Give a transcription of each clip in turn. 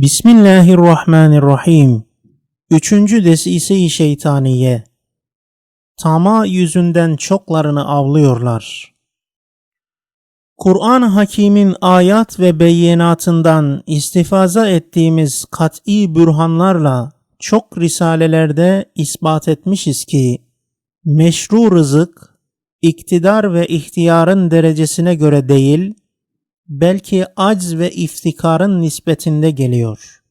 Bismillahirrahmanirrahim. Üçüncü desise-i şeytaniye. Tama yüzünden çoklarını avlıyorlar. Kur'an-ı Hakîm'in ayat ve beyinatından istifaza ettiğimiz kat'i bürhanlarla çok risalelerde ispat etmişiz ki meşru rızık iktidar ve ihtiyarın derecesine göre değil, belki acz ve iftikarın nispetinde geliyor.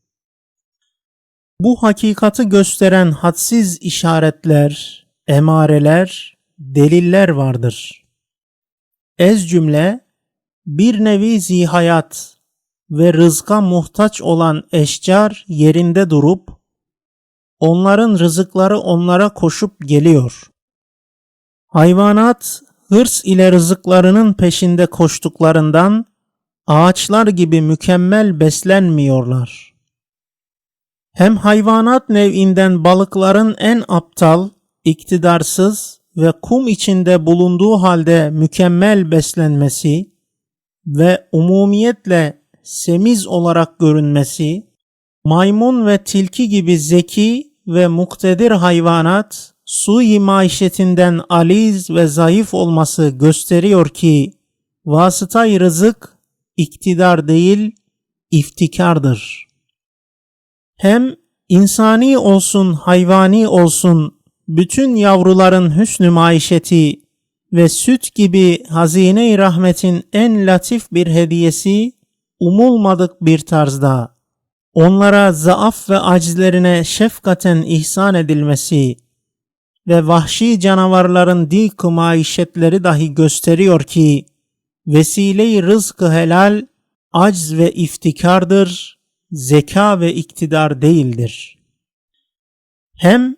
Bu hakikati gösteren hadsiz işaretler, emareler, deliller vardır. Ez cümle, bir nevi zihayat ve rızka muhtaç olan eşcar yerinde durup, onların rızıkları onlara koşup geliyor. Hayvanat hırs ile rızıklarının peşinde koştuklarından ağaçlar gibi mükemmel beslenmiyorlar. Hem hayvanat nevinden balıkların en aptal, iktidarsız ve kum içinde bulunduğu halde mükemmel beslenmesi ve umumiyetle semiz olarak görünmesi, maymun ve tilki gibi zeki ve muktedir hayvanat sui aliz ve zayıf olması gösteriyor ki vasıtayı rızık iktidar değil iftikardır. Hem insani olsun hayvani olsun bütün yavruların hüsnü maişeti ve süt gibi hazine-i rahmetin en latif bir hediyesi umulmadık bir tarzda onlara zaaf ve acizlerine şefkaten ihsan edilmesi ve vahşi canavarların dik maişetleri dahi gösteriyor ki vesile-i rızkı helal acz ve iftikardır, zeka ve iktidar değildir. Hem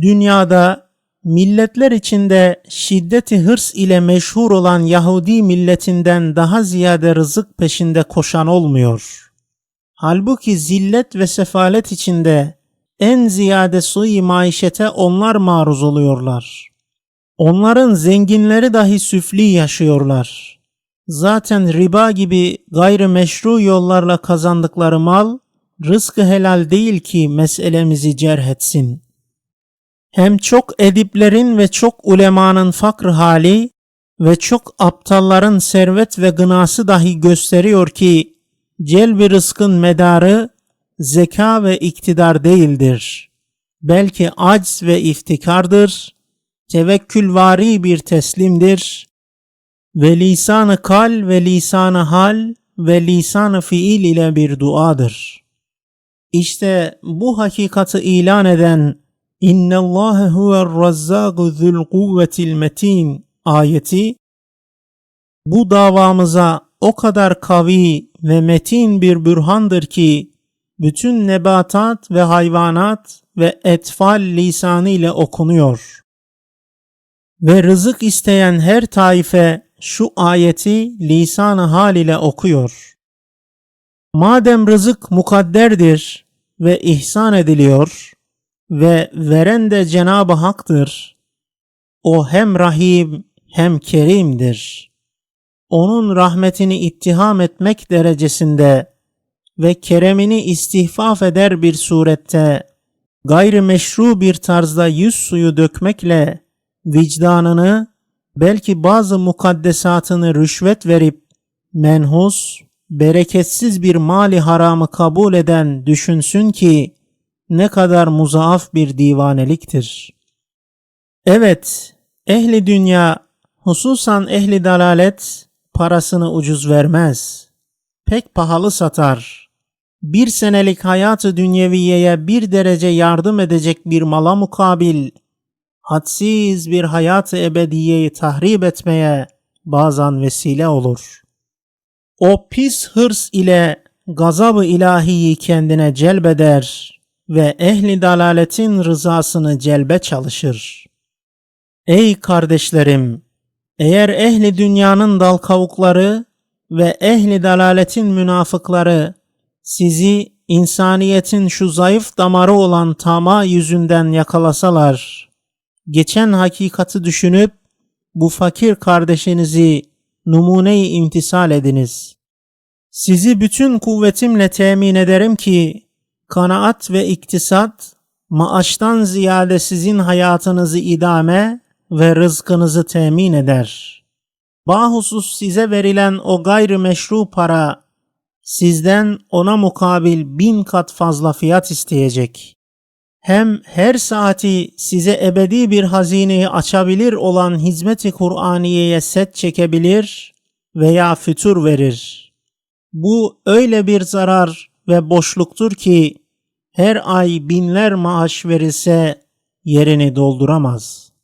dünyada milletler içinde şiddeti hırs ile meşhur olan Yahudi milletinden daha ziyade rızık peşinde koşan olmuyor. Halbuki zillet ve sefalet içinde en ziyade sui maişete onlar maruz oluyorlar. Onların zenginleri dahi süfli yaşıyorlar. Zaten riba gibi gayri meşru yollarla kazandıkları mal rızkı helal değil ki meselemizi cerh etsin. Hem çok ediplerin ve çok ulemanın fakr hali ve çok aptalların servet ve gınası dahi gösteriyor ki celbi rızkın medarı zeka ve iktidar değildir. Belki acz ve iftikardır, tevekkülvari bir teslimdir ve lisanı kal ve lisanı hal ve lisanı fiil ile bir duadır. İşte bu hakikati ilan eden İnne Allah huve'r razzâgu zul kuvvetil metin ayeti bu davamıza o kadar kavi ve metin bir bürhandır ki bütün nebatat ve hayvanat ve etfal lisanı ile okunuyor. Ve rızık isteyen her taife şu ayeti lisanı hal ile okuyor. Madem rızık mukadderdir ve ihsan ediliyor ve veren de Cenab-ı Hak'tır. O hem Rahim hem Kerim'dir. Onun rahmetini ittiham etmek derecesinde ve keremini istihfaf eder bir surette gayri meşru bir tarzda yüz suyu dökmekle vicdanını belki bazı mukaddesatını rüşvet verip menhus, bereketsiz bir mali haramı kabul eden düşünsün ki ne kadar muzaaf bir divaneliktir. Evet, ehli dünya, hususan ehli dalalet parasını ucuz vermez. Pek pahalı satar. Bir senelik hayatı dünyeviyeye bir derece yardım edecek bir mala mukabil, hadsiz bir hayatı ebediyeyi tahrip etmeye bazen vesile olur. O pis hırs ile gazabı ilahiyi kendine celbeder ve ehli dalaletin rızasını celbe çalışır. Ey kardeşlerim! Eğer ehli dünyanın dal kavukları ve ehli dalaletin münafıkları sizi insaniyetin şu zayıf damarı olan tama yüzünden yakalasalar, geçen hakikati düşünüp bu fakir kardeşinizi numune-i imtisal ediniz. Sizi bütün kuvvetimle temin ederim ki kanaat ve iktisat maaştan ziyade sizin hayatınızı idame ve rızkınızı temin eder. Bahusus size verilen o gayrimeşru para sizden ona mukabil bin kat fazla fiyat isteyecek. Hem her saati size ebedi bir hazineyi açabilir olan hizmeti Kur'aniye'ye set çekebilir veya fütur verir. Bu öyle bir zarar ve boşluktur ki her ay binler maaş verilse yerini dolduramaz.''